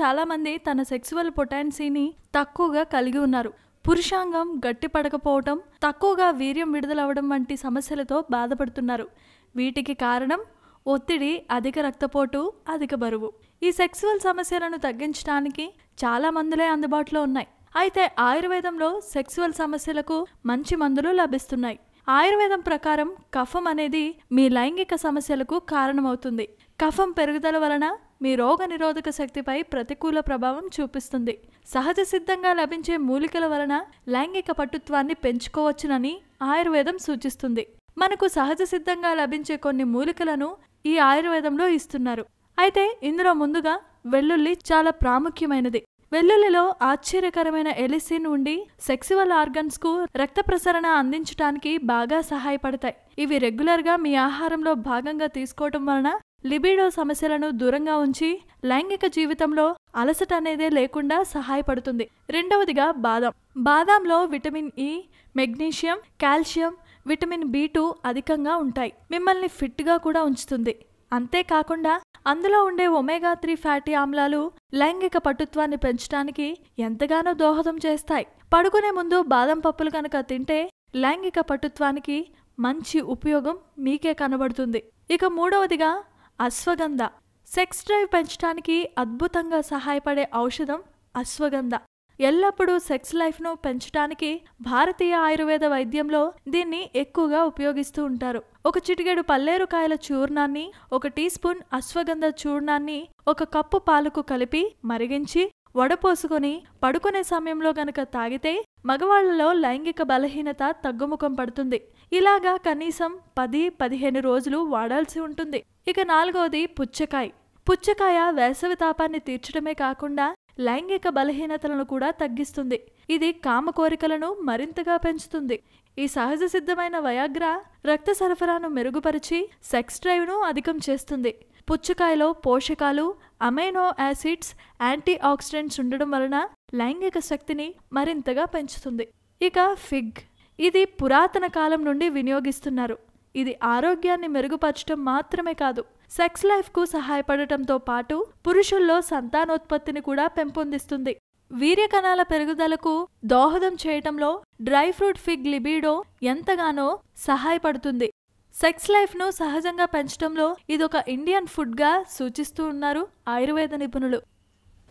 చాలామంది తన సెక్సువల్ పొటాన్సీని తక్కువగా కలిగి ఉన్నారు. పురుషాంగం గట్టిపడకపోవటం తక్కువగా వీర్యం విడుదలవ్వడం వంటి సమస్యలతో బాధపడుతున్నారు. వీటికి కారణం ఒత్తిడి అధిక రక్తపోటు అధిక బరువు. ఈ సెక్సువల్ సమస్యలను తగ్గించడానికి చాలా మందులే అందుబాటులో ఉన్నాయి. అయితే ఆయుర్వేదంలో సెక్సువల్ సమస్యలకు మంచి మందులు లభిస్తున్నాయి. ఆయుర్వేదం ప్రకారం కఫం అనేది మీ లైంగిక సమస్యలకు కారణమవుతుంది. కఫం పెరుగుదల వలన మీ రోగ నిరోధక శక్తిపై ప్రతికూల ప్రభావం చూపిస్తుంది. సహజ సిద్ధంగా లభించే మూలికల వలన లైంగిక పటుత్వాన్ని పెంచుకోవచ్చునని ఆయుర్వేదం సూచిస్తుంది. మనకు సహజ సిద్ధంగా లభించే కొన్ని మూలికలను ఈ ఆయుర్వేదంలో ఇస్తున్నారు. అయితే ఇందులో ముందుగా వెల్లుల్లి చాలా ప్రాముఖ్యమైనది. వెల్లుల్లిలో ఆశ్చర్యకరమైన ఎలిసిన్ ఉండి సెక్సువల్ ఆర్గన్స్కు రక్త ప్రసరణ అందించడానికి బాగా సహాయపడతాయి. ఇవి రెగ్యులర్గా మీ ఆహారంలో భాగంగా తీసుకోవటం వలన లిబిడో సమస్యలను దూరంగా ఉంచి లైంగిక జీవితంలో అలసట అనేదే లేకుండా సహాయపడుతుంది. రెండవదిగా బాదం. బాదంలో vitamin E magnesium calcium vitamin B two అధికంగా ఉంటాయి. మిమ్మల్ని ఫిట్గా కూడా ఉంచుతుంది. అంతేకాకుండా అందులో ఉండే ఒమేగా త్రీ ఫ్యాటీ ఆమ్లాలు లైంగిక పటుత్వాన్ని పెంచడానికి ఎంతగానో దోహదం చేస్తాయి. పడుకునే ముందు బాదం పప్పులు కనుక తింటే లైంగిక పటుత్వానికి మంచి ఉపయోగం మీకే కనబడుతుంది. ఇక మూడవదిగా అశ్వగంధ. సెక్స్ డ్రైవ్ పెంచడానికి అద్భుతంగా సహాయపడే ఔషధం అశ్వగంధ. ఎల్లప్పుడూ సెక్స్ లైఫ్ను పెంచడానికి భారతీయ ఆయుర్వేద వైద్యంలో దీన్ని ఎక్కువగా ఉపయోగిస్తూ ఉంటారు. ఒక చిటికెడు పల్లేరుకాయల చూర్ణాన్ని ఒక టీ స్పూన్ అశ్వగంధ చూర్ణాన్ని ఒక కప్పు పాలకు కలిపి మరిగించి వడపోసుకొని పడుకునే సమయంలో గనక తాగితే మగవాళ్ళలో లైంగిక బలహీనత తగ్గుముఖం పడుతుంది. ఇలాగా కనీసం పది పదిహేను రోజులు వాడాల్సి ఉంటుంది. ఇక నాలుగవది పుచ్చకాయ. పుచ్చకాయ వేసవి తాపాన్ని తీర్చడమే కాకుండా లైంగిక బలహీనతలను కూడా తగ్గిస్తుంది. ఇది కామ కోరికలను మరింతగా పెంచుతుంది. ఈ సహజ సిద్ధమైన వయాగ్ర రక్త సరఫరాను మెరుగుపరిచి సెక్స్ డ్రైవ్ను అధికం చేస్తుంది. పుచ్చకాయలో పోషకాలు అమైనో యాసిడ్స్ యాంటీ ఆక్సిడెంట్స్ ఉండడం వలన లైంగిక శక్తిని మరింతగా పెంచుతుంది. ఇక ఫిగ్. ఇది పురాతన కాలం నుండి వినియోగిస్తున్నారు. ఇది ఆరోగ్యాన్ని మెరుగుపరచడం మాత్రమే కాదు సెక్స్ లైఫ్కు సహాయపడటంతో పాటు పురుషుల్లో సంతానోత్పత్తిని కూడా పెంపొందిస్తుంది. వీర్య కణాల పెరుగుదలకు దోహదం చేయటంలో డ్రై ఫ్రూట్ ఫిగ్ లిబిడో ఎంతగానో సహాయపడుతుంది. సెక్స్ లైఫ్ను సహజంగా పెంచడంలో ఇదొక ఇండియన్ ఫుడ్గా సూచిస్తూ ఉన్నారు ఆయుర్వేద నిపుణులు.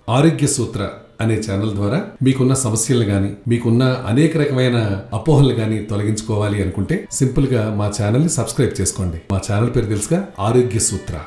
ఆరోగ్య సూత్ర అనే ఛానల్ ద్వారా మీకున్న సమస్యలు గాని మీకున్న అనేక రకమైన అపోహలు గాని తొలగించుకోవాలి అనుకుంటే సింపుల్గా మా ఛానల్ని సబ్స్క్రైబ్ చేసుకోండి. మా ఛానల్ పేరు తెలుసుగా ఆరోగ్య సూత్ర.